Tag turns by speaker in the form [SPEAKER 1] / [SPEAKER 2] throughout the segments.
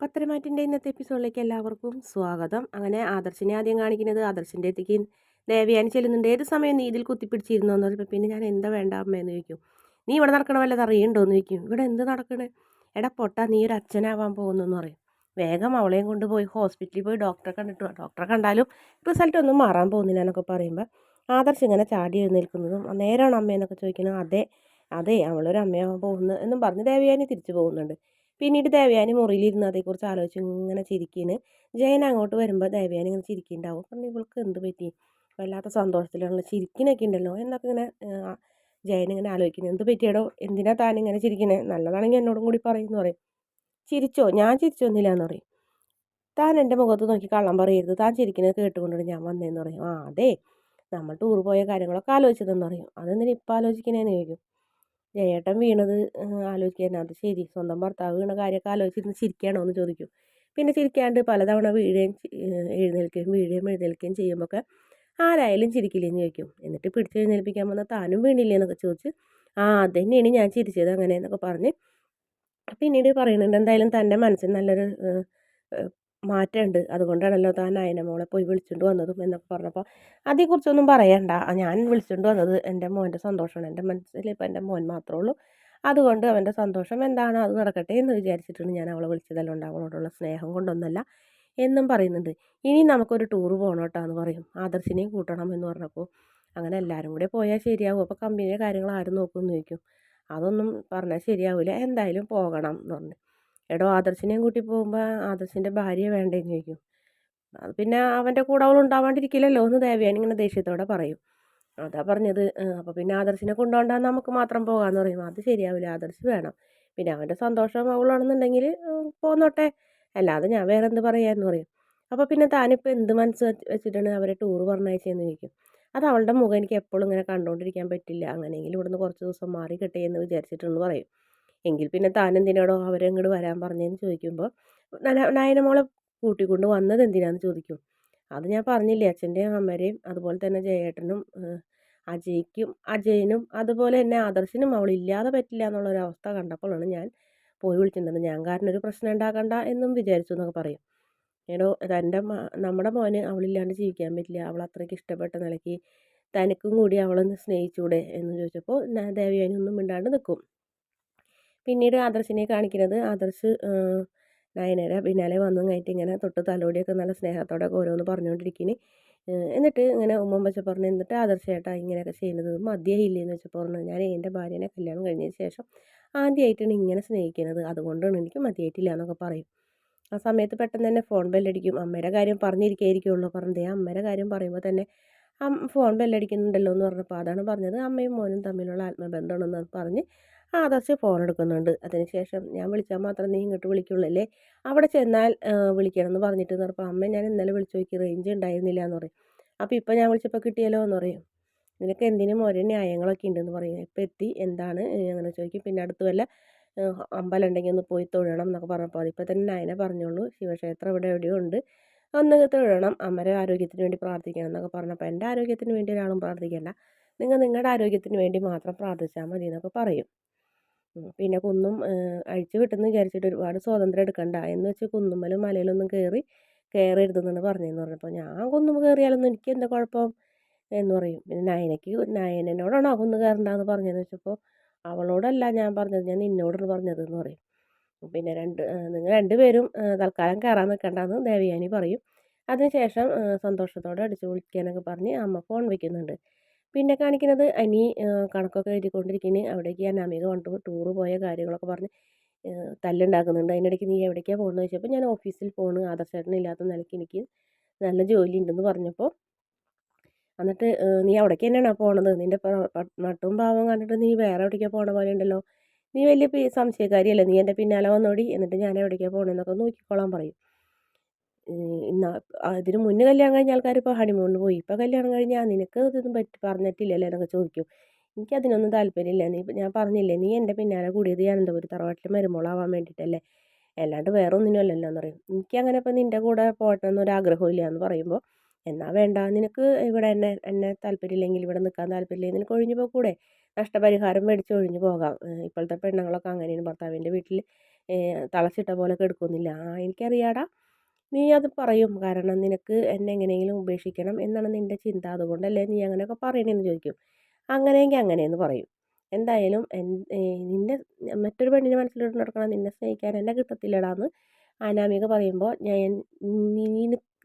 [SPEAKER 1] പത്തരമാറ്റിന്റെ ഇന്നത്തെ എപ്പിസോഡിലേക്ക് എല്ലാവർക്കും സ്വാഗതം. അങ്ങനെ ആദർശിനെ ആദ്യം കാണിക്കുന്നത് ആദർശിന്റെ അടുത്തേക്ക് ദേവയാനി ചെല്ലുന്നുണ്ട്. ഏത് സമയം നീ ഇതിൽ എന്ന് പറഞ്ഞപ്പോൾ പിന്നെ ഞാൻ എന്താ വേണ്ട അമ്മയെന്ന് ചോദിക്കും. നീ ഇവിടെ നടക്കണ വല്ലത് അറിയണ്ടോ എന്ന് ചോദിക്കും. ഇവിടെ എന്ത് നടക്കണേ? എടാ പൊട്ട നീ ഒരു അച്ഛനാവാൻ പോകുന്നു എന്ന് പറയും. വേഗം അവളെയും കൊണ്ടുപോയി ഹോസ്പിറ്റലിൽ പോയി ഡോക്ടറെ കണ്ടിട്ട്. ഡോക്ടറെ കണ്ടാലും റിസൾട്ട് ഒന്നും മാറാൻ പോകുന്നില്ല എന്നൊക്കെ പറയുമ്പോൾ ആദർശ് ഇങ്ങനെ ചാടി എഴുന്നേൽക്കുന്നതും നേരാണ് അമ്മയെന്നൊക്കെ ചോദിക്കുന്നത്. അതെ അതെ അവളൊരു അമ്മയാവാൻ പോകുന്നു എന്നും പറഞ്ഞ് ദേവിയാനി തിരിച്ചു പോകുന്നുണ്ട്. പിന്നീട് ദേവയാനി മുറിയിലിരുന്ന് അതേക്കുറിച്ച് ആലോചിച്ച് ഇങ്ങനെ ചിരിക്കുന്നു ജയൻ അങ്ങോട്ട് വരുമ്പോൾ ദേവയാനി ഇങ്ങനെ ചിരിക്കുന്നുണ്ടാവും പറഞ്ഞു ഇവൾക്ക് എന്ത് പറ്റി? വല്ലാത്ത സന്തോഷത്തിലുള്ള ചിരിക്കിനൊക്കെ ഉണ്ടല്ലോ എന്നൊക്കെ ഇങ്ങനെ ജയൻ ഇങ്ങനെ ആലോചിക്കുന്നു. എന്ത് പറ്റിയടോ? എന്തിനാ താൻ ഇങ്ങനെ ചിരിക്കുന്നത് നല്ലതാണെങ്കിൽ എന്നോടും കൂടി പറയുമെന്ന് പറയും. ചിരിച്ചോ? ഞാൻ ചിരിച്ചൊന്നുമില്ല എന്ന് പറയും. താൻ എന്റെ മുഖത്ത് നോക്കി കള്ളം പറയരുത്. താൻ ചിരിക്കുന്നത് കേട്ടുകൊണ്ടാണ് ഞാൻ വന്നതെന്ന് പറയും. ആ അതെ. നമ്മൾ ടൂർ പോയ കാര്യങ്ങളൊക്കെ ആലോചിച്ചതെന്ന് പറയും. അതെന്തിനാ ഇപ്പം ആലോചിക്കുന്നതെന്ന് ചോദിക്കും. ജയേട്ടൻ വീണത് ആലോചിക്കാൻ അത് ശരി. സ്വന്തം ഭർത്താവ് വീണ കാര്യമൊക്കെ ആലോചിച്ചിരുന്ന് ചിരിക്കുകയാണോ എന്ന് ചോദിക്കും. പിന്നെ ചിരിക്കാണ്ട് പലതവണ വീഴുകയും എഴുന്നേൽക്കുകയും വീഴുകയും എഴുന്നേൽക്കുകയും ചെയ്യുമ്പോഴൊക്കെ ആരായാലും ചിരിക്കില്ലെന്ന് ചോദിക്കും. എന്നിട്ട് പിടിച്ച് എഴുന്നേൽപ്പിക്കാൻ വന്നാൽ താനും വീണില്ലേ എന്നൊക്കെ ചോദിച്ച് ആ അതന്നെയാണ് ഞാൻ ചിരിച്ചത് അങ്ങനെ എന്നൊക്കെ പറഞ്ഞ്. പിന്നീട് പറയുന്നുണ്ട് എന്തായാലും തന്റെ മനസ്സിൽ നല്ലൊരു മാറ്റമുണ്ട്. അതുകൊണ്ടാണല്ലോ താൻ നയനമോളെ പോയി വിളിച്ചുകൊണ്ട് വന്നതും എന്നൊക്കെ പറഞ്ഞപ്പോൾ അതേക്കുറിച്ചൊന്നും പറയണ്ട. ഞാൻ വിളിച്ചുകൊണ്ട് വന്നത് എന്റെ മോന്റെ സന്തോഷമാണ് എന്റെ മനസ്സിൽ ഇപ്പം എന്റെ മോൻ മാത്രമേ ഉള്ളൂ. അതുകൊണ്ട് അവന്റെ സന്തോഷം എന്താണോ? അത് നടക്കട്ടെ എന്ന് വിചാരിച്ചിട്ടാണ് ഞാൻ അവളെ വിളിച്ചതല്ലോണ്ട് അവളോടുള്ള സ്നേഹം കൊണ്ടൊന്നല്ല എന്നും പറയുന്നുണ്ട്. ഇനി നമുക്കൊരു ടൂർ പോകണം കേട്ടോ എന്ന് പറയും. ആദർശിനെയും കൂട്ടണം എന്ന് പറഞ്ഞപ്പോൾ അങ്ങനെ എല്ലാവരും കൂടെ പോയാൽ ശരിയാവും. അപ്പോൾ കമ്പനിയുടെ കാര്യങ്ങൾ ആരും നോക്കുമെന്ന് ചോദിക്കും. അതൊന്നും പറഞ്ഞാൽ ശരിയാവില്ല. എന്തായാലും പോകണം എന്ന് പറഞ്ഞു. എടോ ആദർശിനെയും കൂട്ടി പോകുമ്പോൾ ആദർശിന്റെ ഭാര്യ വേണ്ടേന്ന് ചോദിക്കും അത് പിന്നെ അവന്റെ കൂടെ അവൾ ഉണ്ടാവാണ്ടിരിക്കില്ലല്ലോ എന്ന് ദേവയാനി ഇങ്ങനെ ദേഷ്യത്തോടെ പറയും. അതാ പറഞ്ഞത്. അപ്പോൾ പിന്നെ ആദർശിനെ കൊണ്ടുപോകണ്ടാ നമുക്ക് മാത്രം പോകാമെന്ന് പറയും. അത് ശരിയാവില്ല. ആദർശ് വേണം. പിന്നെ അവന്റെ സന്തോഷം അവളാണെന്നുണ്ടെങ്കിൽ പോന്നോട്ടെ. അല്ലാതെ ഞാൻ വേറെ എന്ത് പറയാമെന്ന് പറയും. അപ്പോൾ പിന്നെ താനിപ്പോൾ എന്ത് മനസ്സ് വെച്ച് വെച്ചിട്ടാണ് അവരെ ടൂറ് പറഞ്ഞയച്ചതെന്ന് ചോദിക്കും അത് അവളുടെ മുഖം എനിക്ക് എപ്പോഴും ഇങ്ങനെ കണ്ടുകൊണ്ടിരിക്കാൻ പറ്റില്ല. അങ്ങനെയെങ്കിലും ഇവിടുന്ന് കുറച്ച് ദിവസം മാറി കിട്ടേ എന്ന് വിചാരിച്ചിട്ടെന്ന് പറയും. എങ്കിൽ പിന്നെ താൻ എന്തിനാടോ അവരെ ഇങ്ങോട്ട് വരാൻ പറഞ്ഞതെന്ന് ചോദിക്കുമ്പോൾ നയനമോളെ കൂട്ടിക്കൊണ്ട് വന്നത് എന്തിനാന്ന് ചോദിക്കും? അത് ഞാൻ പറഞ്ഞില്ലേ അച്ഛന്റെയും അമ്മേരെയും അതുപോലെ തന്നെ ജയേട്ടനും അജയ്ക്കും അജയനും അതുപോലെ തന്നെ ആദർശിനും അവളില്ലാതെ പറ്റില്ല എന്നുള്ളൊരവസ്ഥ കണ്ടപ്പോഴാണ് ഞാൻ പോയി വിളിച്ചിട്ടുണ്ടെന്ന് ഞാൻ കാരണം ഒരു പ്രശ്നം ഉണ്ടാക്കണ്ട എന്നും വിചാരിച്ചു എന്നൊക്കെ പറയും. എടോ തന്റെ നമ്മുടെ മോന് അവളില്ലാണ്ട് ജീവിക്കാൻ പറ്റില്ല അവൾ അത്രയ്ക്ക് ഇഷ്ടപ്പെട്ട നിലയ്ക്ക് തനിക്കും കൂടി അവളൊന്ന് സ്നേഹിച്ചൂടെ എന്ന് ചോദിച്ചപ്പോൾ ദേവയാനി ഒന്നും മിണ്ടാണ്ട് നിൽക്കും പിന്നീട് ആദർശിനെ കാണിക്കുന്നത് ആദർശ് നയനര. പിന്നാലെ വന്നു കഴിഞ്ഞിട്ട് ഇങ്ങനെ തൊട്ട് തലോടിയൊക്കെ നല്ല സ്നേഹത്തോടെ ഓരോന്ന് പറഞ്ഞുകൊണ്ടിരിക്കുന്നു എന്നിട്ട് ഇങ്ങനെ ഉമ്മൻ വെച്ച പറഞ്ഞു എന്നിട്ട് ആദർശേട്ടാ ഇങ്ങനെയൊക്കെ ചെയ്യുന്നത് മതിയായില്ലേ എന്ന് വെച്ചപ്പോൾ പറഞ്ഞു ഞാൻ എന്റെ ഭാര്യനെ കല്യാണം കഴിഞ്ഞതിന് ശേഷം ആദ്യമായിട്ടാണ് ഇങ്ങനെ സ്നേഹിക്കുന്നത്. അതുകൊണ്ടാണ് എനിക്ക് മതിയായിട്ടില്ല എന്നൊക്കെ പറയും. ആ സമയത്ത് പെട്ടെന്ന് തന്നെ ഫോൺ ബെല്ലടിക്കും. അമ്മയുടെ കാര്യം പറഞ്ഞിരിക്കുകയായിരിക്കുമല്ലോ പറഞ്ഞത് പറഞ്ഞേ അമ്മയുടെ കാര്യം പറയുമ്പോൾ തന്നെ ഫോൺ ബെല്ലടിക്കുന്നുണ്ടല്ലോ എന്ന് പറഞ്ഞപ്പോൾ അതാണ് പറഞ്ഞത്. അമ്മയും മോനും തമ്മിലുള്ള ആത്മബന്ധമാണെന്ന് പറഞ്ഞ് ആദർശ് ഫോൺ എടുക്കുന്നുണ്ട്. അതിനുശേഷം ഞാൻ വിളിച്ചാൽ മാത്രം നീ ഇങ്ങോട്ട് വിളിക്കുള്ളല്ലേ? അവിടെ ചെന്നാൽ ആ, വിളിക്കണം എന്ന് പറഞ്ഞിട്ട് പറഞ്ഞപ്പോൾ അമ്മ ഞാൻ ഇന്നലെ വിളിച്ചു നോക്കി റേഞ്ച് ഉണ്ടായിരുന്നില്ല എന്ന് പറയും. അപ്പോൾ ഇപ്പോൾ ഞാൻ വിളിച്ചപ്പോൾ കിട്ടിയല്ലോ എന്ന് പറയും. നിനക്ക് എന്തിനും ഓരോ ന്യായങ്ങളൊക്കെ ഉണ്ടെന്ന് പറയും. ഇപ്പം എത്തി എന്താണ്? അങ്ങനെ ചോദിക്കും. പിന്നെ അടുത്ത് വല്ല അമ്പലം ഉണ്ടെങ്കിൽ ഒന്ന് പോയി തൊഴണം എന്നൊക്കെ പറഞ്ഞപ്പോൾ അതിപ്പോൾ തന്നെ നയന പറഞ്ഞോളൂ. ശിവക്ഷേത്രം ഇവിടെ എവിടെയോ ഉണ്ട്. ഒന്ന് തൊഴണം. അമ്മരെ ആരോഗ്യത്തിന് വേണ്ടി പ്രാർത്ഥിക്കണം എന്നൊക്കെ പറഞ്ഞപ്പോൾ എന്റെ ആരോഗ്യത്തിന് വേണ്ടി ഒരാളും പ്രാർത്ഥിക്കേണ്ട. നിങ്ങൾ നിങ്ങളുടെ ആരോഗ്യത്തിന് വേണ്ടി മാത്രം പ്രാർത്ഥിച്ചാൽ മതി എന്നൊക്കെ പറയും. പിന്നെ കുന്നും അഴിച്ചു വിട്ടെന്ന് വിചാരിച്ചിട്ട് ഒരുപാട് സ്വാതന്ത്ര്യം എടുക്കണ്ട. എന്ന് വെച്ച് കുന്നുമ്മലും മലയിലൊന്നും കയറി കയറരുതെന്നാണ് പറഞ്ഞതെന്ന് പറഞ്ഞപ്പോൾ ഞാൻ കുന്നും കയറിയാലൊന്നും എനിക്ക് എന്താ കുഴപ്പം? എന്ന് പറയും. പിന്നെ നയനയ്ക്ക് നയനോടാണോ കുന്ന് കയറണ്ടെന്ന് പറഞ്ഞതെന്ന് വെച്ചപ്പോൾ അവളോടല്ല ഞാൻ പറഞ്ഞത്. ഞാൻ നിന്നോടാണ് പറഞ്ഞത് എന്ന് പറയും. പിന്നെ രണ്ട് നിങ്ങൾ രണ്ടുപേരും തൽക്കാലം കയറാൻ നിൽക്കണ്ടെന്ന് ദേവയാനി പറയും. അതിനുശേഷം സന്തോഷത്തോടെ അടിച്ചു വിളിക്കാനൊക്കെ പറഞ്ഞ് അമ്മ ഫോൺ വയ്ക്കുന്നുണ്ട് പിന്നെ കാണിക്കുന്നത് അനി കണക്കൊക്കെ കണക്കൊക്കെ എഴുതിക്കൊണ്ടിരിക്കുന്നു അവിടേക്ക് അമിത കൊണ്ട് ടൂർ പോയ കാര്യങ്ങളൊക്കെ പറഞ്ഞ് തല്ലുണ്ടാക്കുന്നുണ്ട്. അതിനിടയ്ക്ക് നീ എവിടേക്കാണ് പോകുന്നത് ചോദിച്ചപ്പോൾ ഞാൻ ഓഫീസിൽ പോകണ് ആദർശേട്ടനില്ലാത്ത നിലയ്ക്ക് എനിക്ക് നല്ല ജോലി ഉണ്ടെന്ന് പറഞ്ഞപ്പോൾ എന്നിട്ട് നീ അവിടേക്ക് തന്നെയാണോ പോണത്? നിന്റെ നട്ടും പാവം കണ്ടിട്ട് നീ വേറെ എവിടേക്കാണ് പോകണ പോലെ ഉണ്ടല്ലോ. നീ വലിയ സംശയക്കാരിയല്ലേ. നീ എന്റെ പിന്നാലെ വന്നോടി. എന്നിട്ട് ഞാൻ എവിടേക്കാണ് പോകണമെന്നൊക്കെ നോക്കിക്കോളാൻ പറയും. ഇന്നാ അതിന് മുന്നേ കല്യാണം കഴിഞ്ഞ ആൾക്കാർ ഇപ്പോൾ ഹണിമൂണിന് പോയി. ഇപ്പോൾ കല്യാണം കഴിഞ്ഞാൽ നിനക്ക് ഇതൊന്നും പറ്റി പറഞ്ഞിട്ടില്ലല്ലോ എന്നൊക്കെ ചോദിക്കും. എനിക്കതിനൊന്നും താല്പര്യമില്ല. നീ ഞാൻ പറഞ്ഞില്ലേ നീ എന്റെ പിന്നാലെ കൂടിയത് ഞാൻ എന്താ ഒരു തറവാട്ടിൽ മരുമോളാവാൻ വേണ്ടിയിട്ടല്ലേ അല്ലാണ്ട് വേറെ ഒന്നിനും അല്ലല്ലോ എന്ന് പറയും. എനിക്ക് അങ്ങനെ ഇപ്പോൾ നിന്റെ കൂടെ ആഗ്രഹം ഇല്ല എന്ന് പറയുമ്പോൾ എന്നാ വേണ്ട നിനക്ക് ഇവിടെ എന്നെ എന്നെ താല്പര്യമില്ലെങ്കിൽ ഇവിടെ നിൽക്കാൻ താല്പര്യമില്ലെങ്കിൽ നിനക്ക് ഒഴിഞ്ഞു പോകൂടെ നഷ്ടപരിഹാരം മേടിച്ച് ഒഴിഞ്ഞു പോകാം. ഇപ്പോഴത്തെ പെണ്ണുങ്ങളൊക്കെ അങ്ങനെയാണ്. ഭർത്താവിന്റെ വീട്ടിൽ തളച്ചിട്ട പോലെ കെടുക്കുന്നില്ല ആ എനിക്കറിയാടാ നീ അത് പറയും. കാരണം നിനക്ക് എന്നെ എങ്ങനെയെങ്കിലും ഉപേക്ഷിക്കണം എന്നാണ് നിന്റെ ചിന്ത. അതുകൊണ്ടല്ലേ നീ അങ്ങനെയൊക്കെ പറയണേന്ന് ചോദിക്കും. അങ്ങനെയെങ്കിൽ അങ്ങനെയെന്ന് പറയും. എന്തായാലും നിന്നെ മറ്റൊരു പെണ്ണിനെ മനസ്സിലോട്ട് നടക്കണം. നിന്നെ സ്നേഹിക്കാൻ എന്നെ കിട്ടത്തില്ലടാന്ന് അനാമിക പറയുമ്പോൾ ഞാൻ നീ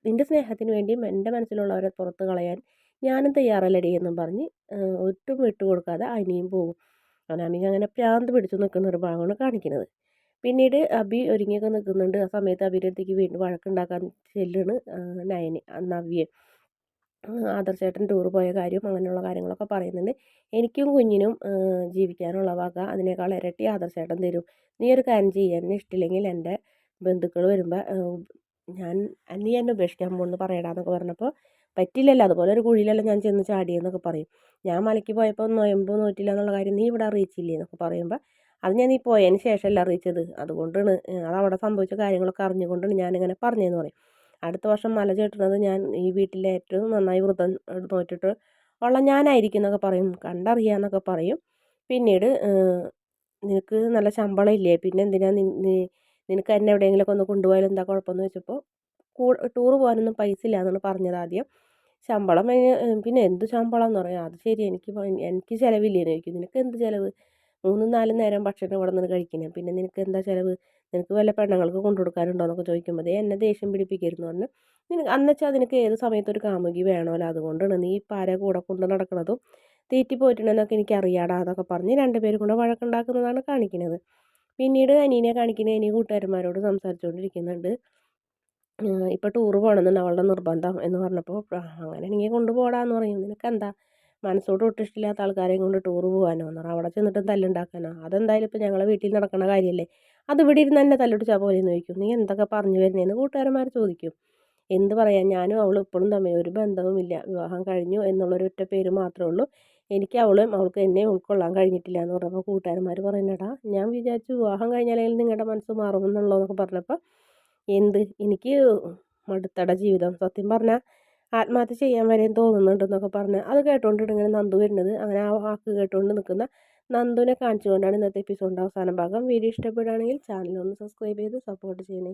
[SPEAKER 1] നിന്റെ സ്നേഹത്തിന് വേണ്ടിയും എന്റെ മനസ്സിലുള്ളവരെ പുറത്ത് കളയാൻ ഞാനും തയ്യാറല്ലടി എന്നും പറഞ്ഞ് ഒട്ടും വിട്ടുകൊടുക്കാതെ അനിയും പോകും അനാമിക അങ്ങനെ പ്രാന്ത് പിടിച്ചു നിൽക്കുന്ന ഒരു ഭാഗമാണ് കാണിക്കുന്നത്. പിന്നീട് അബി ഒരുങ്ങിയൊക്കെ നിൽക്കുന്നുണ്ട്. ആ സമയത്ത് അഭിരത്തിക്ക് വീണ്ടും വഴക്കുണ്ടാക്കാൻ ചെല്ലാണ് നയന് നവ്യെ ആദർശേട്ടൻ ടൂർ പോയ കാര്യം അങ്ങനെയുള്ള കാര്യങ്ങളൊക്കെ പറയുന്നുണ്ട്. എനിക്കും കുഞ്ഞിനും ജീവിക്കാനുള്ള വക അതിനേക്കാൾ ഇരട്ടി ആദർശേട്ടൻ തരും. നീ ഒരു കാര്യം ചെയ്യാൻ ഇഷ്ടമില്ലെങ്കിൽ എന്റെ ബന്ധുക്കൾ വരുമ്പോൾ ഞാൻ നീ എന്നെ ഉപേക്ഷിക്കാൻ പോകുന്നു പറയടാന്നൊക്കെ പറഞ്ഞപ്പോൾ പറ്റില്ലല്ലോ. അതുപോലെ ഒരു കുഴിയിലല്ല ഞാൻ ചെന്ന് ചാടിയെന്നൊക്കെ പറയും. ഞാൻ മലയ്ക്ക് പോയപ്പോൾ നൊയമ്പ് നോറ്റില്ല എന്നുള്ള കാര്യം നീ ഇവിടെ അറിയിച്ചില്ലേ എന്നൊക്കെ പറയുമ്പോൾ അത് ഞാൻ ഈ പോയതിന് ശേഷമല്ല അറിയിച്ചത്. അതുകൊണ്ടാണ് അത് അവിടെ സംഭവിച്ച കാര്യങ്ങളൊക്കെ അറിഞ്ഞുകൊണ്ടാണ് ഞാനിങ്ങനെ പറഞ്ഞതെന്ന് പറയും. അടുത്ത വർഷം മല ചേട്ടുന്നത് ഞാൻ ഈ വീട്ടിലെ ഏറ്റവും നന്നായി വ്രതം നോറ്റിട്ട് ഉള്ള ഞാനായിരിക്കും എന്നൊക്കെ പറയും. കണ്ടറിയാന്നൊക്കെ പറയും. പിന്നീട് നിനക്ക് നല്ല ശമ്പളം ഇല്ലേ? പിന്നെ എന്തിനാ നിനക്ക് എന്നെ എവിടെയെങ്കിലുമൊക്കെ ഒന്ന് കൊണ്ടുപോയാലും എന്താ കുഴപ്പമെന്ന് വെച്ചപ്പോൾ ടൂർ പോകാനൊന്നും പൈസ ഇല്ല എന്നാണ് പറഞ്ഞത് ആദ്യം. ശമ്പളം പിന്നെ എന്ത് ശമ്പളം എന്ന് പറയാം? അത് ശരി എനിക്ക് എനിക്ക് ചിലവില്ലേന്ന് ചോദിക്കും. നിനക്ക് എന്ത് ചിലവ്? മൂന്നും നാലും നേരം ഭക്ഷണം ഇവിടെ നിന്ന് കഴിക്കുന്നത് പിന്നെ നിനക്ക് എന്താ ചിലവ്? നിനക്ക് വല്ല പെണ്ണുങ്ങൾക്ക് കൊണ്ടു കൊടുക്കാനുണ്ടോ എന്നൊക്കെ ചോദിക്കുമ്പോൾ എന്നെ ദേഷ്യം പിടിപ്പിക്കരുന്നു പറഞ്ഞ് നിനക്ക് അന്നുവെച്ചാൽ നിനക്ക് ഏത് സമയത്ത് ഒരു കാമുകി വേണമല്ലോ അതുകൊണ്ടാണ് നീ ഇപ്പം ആരെ കൂടെ കൊണ്ട് നടക്കണതും തീറ്റി പോയിട്ടുണ്ടെന്നൊക്കെ എനിക്ക് അറിയാടാ എന്നൊക്കെ പറഞ്ഞ് രണ്ടുപേരും കൂടെ വഴക്കുണ്ടാക്കുന്നതാണ് കാണിക്കുന്നത് പിന്നീട് അനീനെ കാണിക്കുന്ന അനി കൂട്ടുകാരന്മാരോട് സംസാരിച്ചുകൊണ്ടിരിക്കുന്നുണ്ട് ഇപ്പോൾ ടൂറ് പോകണമെന്നുണ്ട് അവളുടെ നിർബന്ധം എന്ന് പറഞ്ഞപ്പോൾ അങ്ങനെയാണെങ്കിൽ കൊണ്ടുപോടാന്ന് പറയും. നിനക്കെന്താ? മനസ്സോട് ഒട്ടും ഇഷ്ടമില്ലാത്ത ആൾക്കാരെയും കൊണ്ട് ടൂറ് പോകാനോ എന്ന് പറഞ്ഞാൽ അവിടെ ചെന്നിട്ട് തല്ലുണ്ടാക്കാനോ? അതെന്തായാലും ഇപ്പോൾ ഞങ്ങളെ വീട്ടിൽ നടക്കുന്ന കാര്യമല്ലേ അത് ഇവിടെ ഇരുന്ന് തന്നെ തല്ലുടിച്ചാൽ പോലെ ചോദിക്കും. നീ എന്തൊക്കെ പറഞ്ഞു വരുന്നതെന്ന് കൂട്ടുകാരന്മാർ ചോദിക്കും. എന്ത് പറയാൻ? ഞാനും അവളും ഇപ്പോഴും തമ്മിൽ ഒരു ബന്ധവുമില്ല വിവാഹം കഴിഞ്ഞു എന്നുള്ളൊരു ഒറ്റ പേര് മാത്രമേ ഉള്ളൂ. എനിക്ക് അവളും അവൾക്ക് എന്നെ ഉൾക്കൊള്ളാൻ കഴിഞ്ഞിട്ടില്ല എന്ന് പറഞ്ഞപ്പോൾ കൂട്ടുകാരന്മാർ പറയുന്നടാ ഞാൻ വിചാരിച്ചു വിവാഹം കഴിഞ്ഞാലെങ്കിലും നിങ്ങളുടെ മനസ്സ് മാറുമെന്നുള്ളതെന്നൊക്കെ പറഞ്ഞപ്പോൾ എന്ത്? എനിക്ക് മടുത്തട ജീവിതം. സത്യം പറഞ്ഞാൽ ആത്മഹത്യ ചെയ്യാൻ വരെയും തോന്നുന്നുണ്ടെന്നൊക്കെ പറഞ്ഞ് അത് കേട്ടുകൊണ്ടിട്ട് ഇങ്ങനെ നന്ദു വരുന്നത്. അങ്ങനെ ആ വാക്ക് കേട്ടുകൊണ്ട് നിൽക്കുന്ന നന്ദുവിനെ കാണിച്ചുകൊണ്ടാണ് ഇന്നത്തെ എപ്പിസോഡിന്റെ അവസാന ഭാഗം. വീഡിയോ ഇഷ്ടപ്പെടുകയാണെങ്കിൽ ചാനൽ ഒന്ന് സബ്സ്ക്രൈബ് ചെയ്ത് സപ്പോർട്ട് ചെയ്യണേ.